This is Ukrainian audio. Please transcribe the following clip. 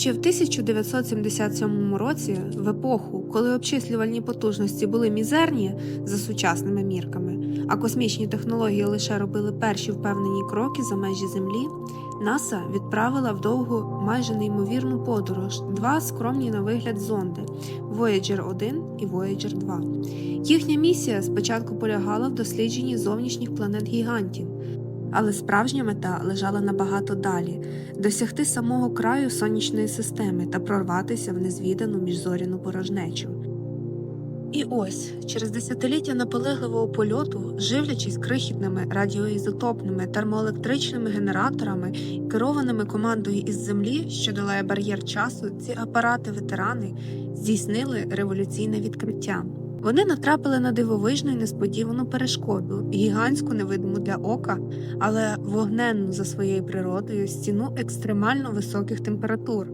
Ще в 1977 році, в епоху, коли обчислювальні потужності були мізерні за сучасними мірками, а космічні технології лише робили перші впевнені кроки за межі Землі, НАСА відправила в довгу майже неймовірну подорож два скромні на вигляд зонди Voyager 1 і Voyager 2. Їхня місія спочатку полягала в дослідженні зовнішніх планет гігантів, але справжня мета лежала набагато далі досягти самого краю сонячної системи та прорватися в незвідану міжзоряну порожнечу. І ось через десятиліття наполегливого польоту, живлячись крихітними радіоізотопними термоелектричними генераторами, керованими командою із землі, що долає бар'єр часу, ці апарати-ветерани здійснили революційне відкриття. Вони натрапили на дивовижну і несподівану перешкоду, гігантську невидиму для ока, але вогненну за своєю природою стіну екстремально високих температур.